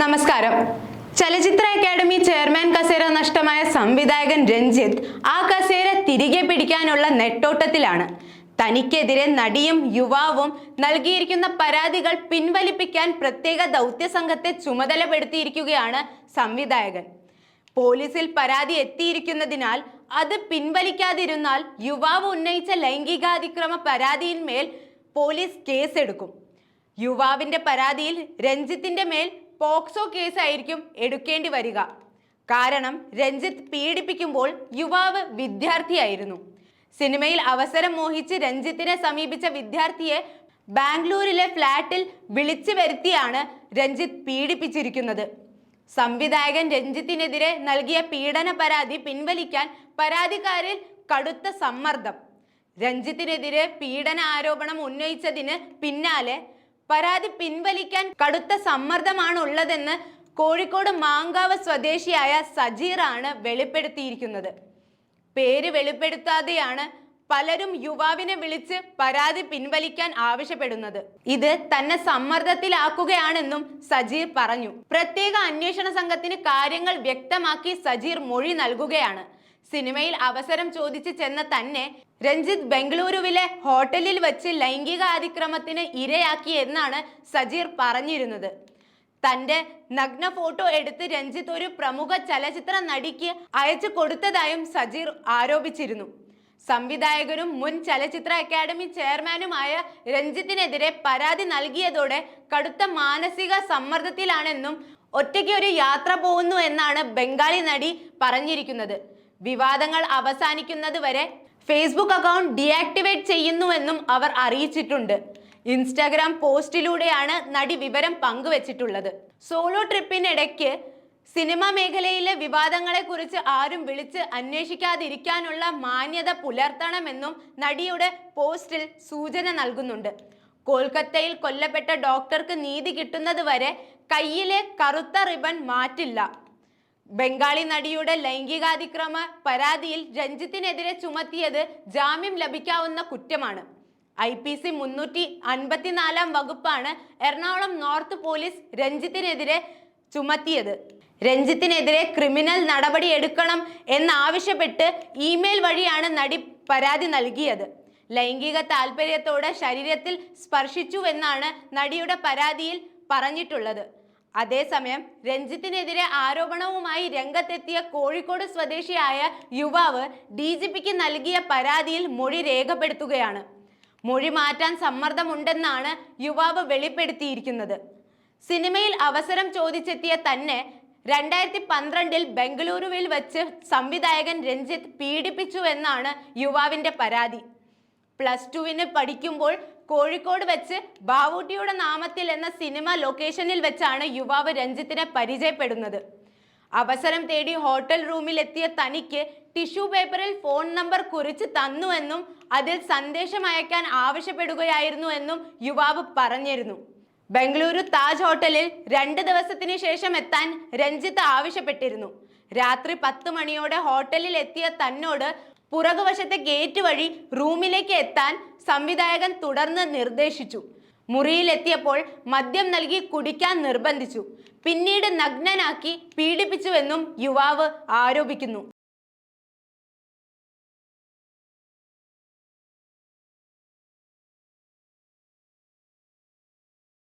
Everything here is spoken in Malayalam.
നമസ്കാരം. ചലച്ചിത്ര അക്കാദമി ചെയർമാൻ കസേര നഷ്ടമായ സംവിധായകൻ രഞ്ജിത്ത് ആ കസേര തിരികെ പിടിക്കാനുള്ള നെട്ടോട്ടത്തിലാണ്. തനിക്കെതിരെ നടിയും യുവാവും നൽകിയിരിക്കുന്ന പരാതികൾ പിൻവലിപ്പിക്കാൻ പ്രത്യേക ദൗത്യ സംഘത്തെ ചുമതലപ്പെടുത്തിയിരിക്കുകയാണ് സംവിധായകൻ. പോലീസിൽ പരാതി എത്തിയിരിക്കുന്നതിനാൽ അത് പിൻവലിക്കാതിരുന്നാൽ യുവാവ് ഉന്നയിച്ച ലൈംഗികാതിക്രമ പരാതിയിന്മേൽ പോലീസ് കേസെടുക്കും. യുവാവിന്റെ പരാതിയിൽ രഞ്ജിത്തിന്റെ മേൽ പോക്സോ കേസായിരിക്കും എടുക്കേണ്ടി വരിക. കാരണം രഞ്ജിത്ത് പീഡിപ്പിക്കുമ്പോൾ യുവാവ് വിദ്യാർത്ഥിയായിരുന്നു. സിനിമയിൽ അവസരം മോഹിച്ച് രഞ്ജിത്തിനെ സമീപിച്ച വിദ്യാർത്ഥിയെ ബാംഗ്ലൂരിലെ ഫ്ലാറ്റിൽ വിളിച്ചു വരുത്തിയാണ് രഞ്ജിത്ത് പീഡിപ്പിച്ചിരിക്കുന്നത്. സംവിധായകൻ രഞ്ജിത്തിനെതിരെ നൽകിയ പീഡന പരാതി പിൻവലിക്കാൻ പരാതിക്കാരിൽ കടുത്ത സമ്മർദ്ദം. രഞ്ജിത്തിനെതിരെ പീഡന ആരോപണം ഉന്നയിച്ചതിന് പിന്നാലെ പരാതി പിൻവലിക്കാൻ കടുത്ത സമ്മർദ്ദമാണ് ഉള്ളതെന്ന് കോഴിക്കോട് മാങ്കാവ് സ്വദേശിയായ സജീറാണ് വെളിപ്പെടുത്തിയിരിക്കുന്നത്. പേര് വെളിപ്പെടുത്താതെയാണ് പലരും യുവാവിനെ വിളിച്ച് പരാതി പിൻവലിക്കാൻ ആവശ്യപ്പെടുന്നത്. ഇത് തന്നെ സമ്മർദ്ദത്തിലാക്കുകയാണെന്നും സജീർ പറഞ്ഞു. പ്രത്യേക അന്വേഷണ സംഘത്തിന് കാര്യങ്ങൾ വ്യക്തമാക്കി സജീർ മൊഴി നൽകുകയാണ്. സിനിമയിൽ അവസരം ചോദിച്ച് ചെന്ന തന്നെ രഞ്ജിത്ത് ബംഗളൂരുവിലെ ഹോട്ടലിൽ വച്ച് ലൈംഗിക അതിക്രമത്തിന് ഇരയാക്കി എന്നാണ് സജീർ പറഞ്ഞിരുന്നത്. തന്റെ നഗ്ന ഫോട്ടോ എടുത്ത് രഞ്ജിത്ത് ഒരു പ്രമുഖ ചലച്ചിത്ര നടിക്ക് അയച്ചു കൊടുത്തതായും സജീർ ആരോപിച്ചിരുന്നു. സംവിധായകനും മുൻ ചലച്ചിത്ര അക്കാദമി ചെയർമാനുമായ രഞ്ജിത്തിനെതിരെ പരാതി നൽകിയതോടെ കടുത്ത മാനസിക സമ്മർദ്ദത്തിലാണെന്നും ഒറ്റയ്ക്ക് ഒരു യാത്ര പോകുന്നു എന്നാണ് ബംഗാളി നടി പറഞ്ഞിരിക്കുന്നത്. വിവാദങ്ങൾ അവസാനിക്കുന്നത് വരെ ഫേസ്ബുക്ക് അക്കൗണ്ട് ഡീആക്ടിവേറ്റ് ചെയ്യുന്നുവെന്നും അവർ അറിയിച്ചിട്ടുണ്ട്. ഇൻസ്റ്റാഗ്രാം പോസ്റ്റിലൂടെയാണ് നടി വിവരം പങ്കുവച്ചിട്ടുള്ളത്. സോളോ ട്രിപ്പിനിടയ്ക്ക് സിനിമാ മേഖലയിലെ വിവാദങ്ങളെക്കുറിച്ച് ആരും വിളിച്ച് അന്വേഷിക്കാതിരിക്കാനുള്ള മാന്യത പുലർത്തണമെന്നും നടിയുടെ പോസ്റ്റിൽ സൂചന നൽകുന്നുണ്ട്. കൊൽക്കത്തയിൽ കൊല്ലപ്പെട്ട ഡോക്ടർക്ക് നീതി കിട്ടുന്നത് വരെ കയ്യിലെ കറുത്ത റിബൺ മാറ്റില്ല. ബംഗാളി നടിയുടെ ലൈംഗികാതിക്രമ പരാതിയിൽ രഞ്ജിത്തിനെതിരെ ചുമത്തിയത് ജാമ്യം ലഭിക്കാവുന്ന കുറ്റമാണ്. ഐ പി സി മുന്നൂറ്റി അൻപത്തിനാലാം വകുപ്പാണ് എറണാകുളം നോർത്ത് പോലീസ് രഞ്ജിത്തിനെതിരെ ചുമത്തിയത്. രഞ്ജിത്തിനെതിരെ ക്രിമിനൽ നടപടി എടുക്കണം എന്നാവശ്യപ്പെട്ട് ഇമെയിൽ വഴിയാണ് നടി പരാതി നൽകിയത്. ലൈംഗിക താല്പര്യത്തോടെ ശരീരത്തിൽ സ്പർശിച്ചുവെന്നാണ് നടിയുടെ പരാതിയിൽ പറഞ്ഞിട്ടുള്ളത്. അതേസമയം രഞ്ജിത്തിനെതിരെ ആരോപണവുമായി രംഗത്തെത്തിയ കോഴിക്കോട് സ്വദേശിയായ യുവാവ് ഡി ജി പിക്ക് നൽകിയ പരാതിയിൽ മൊഴി രേഖപ്പെടുത്തുകയാണ്. മൊഴി മാറ്റാൻ സമ്മർദ്ദമുണ്ടെന്നാണ് യുവാവ് വെളിപ്പെടുത്തിയിരിക്കുന്നത്. സിനിമയിൽ അവസരം ചോദിച്ചെത്തിയ തന്നെ രണ്ടായിരത്തി പന്ത്രണ്ടിൽ ബംഗളൂരുവിൽ വെച്ച് സംവിധായകൻ രഞ്ജിത്ത് പീഡിപ്പിച്ചു എന്നാണ് യുവാവിന്റെ പരാതി. പ്ലസ് ടുവിന് പഠിക്കുമ്പോൾ കോഴിക്കോട് വെച്ച് ബാവൂട്ടിയുടെ നാമത്തിൽ എന്ന സിനിമ ലൊക്കേഷനിൽ വെച്ചാണ് യുവാവ് രഞ്ജിത്തിനെ പരിചയപ്പെടുന്നത്. അവസരം തേടി ഹോട്ടൽ റൂമിൽ എത്തിയ തനിക്ക് ടിഷ്യൂ പേപ്പറിൽ ഫോൺ നമ്പർ കുറിച്ച് തന്നുവെന്നും അതിൽ സന്ദേശം അയക്കാൻ ആവശ്യപ്പെടുകയായിരുന്നു എന്നും യുവാവ് പറഞ്ഞിരുന്നു. ബംഗളൂരു താജ് ഹോട്ടലിൽ രണ്ട് ദിവസത്തിന് ശേഷം എത്താൻ രഞ്ജിത്ത് ആവശ്യപ്പെട്ടിരുന്നു. രാത്രി പത്ത് മണിയോടെ ഹോട്ടലിൽ എത്തിയ തന്നോട് പുറകുവശത്തെ ഗേറ്റ് വഴി റൂമിലേക്ക് എത്താൻ സംവിധായകൻ തുടർന്ന് നിർദ്ദേശിച്ചു. മുറിയിലെത്തിയപ്പോൾ മദ്യം നൽകി കുടിക്കാൻ നിർബന്ധിച്ചു. പിന്നീട് നഗ്നനാക്കി പീഡിപ്പിച്ചുവെന്നും യുവാവ് ആരോപിക്കുന്നു.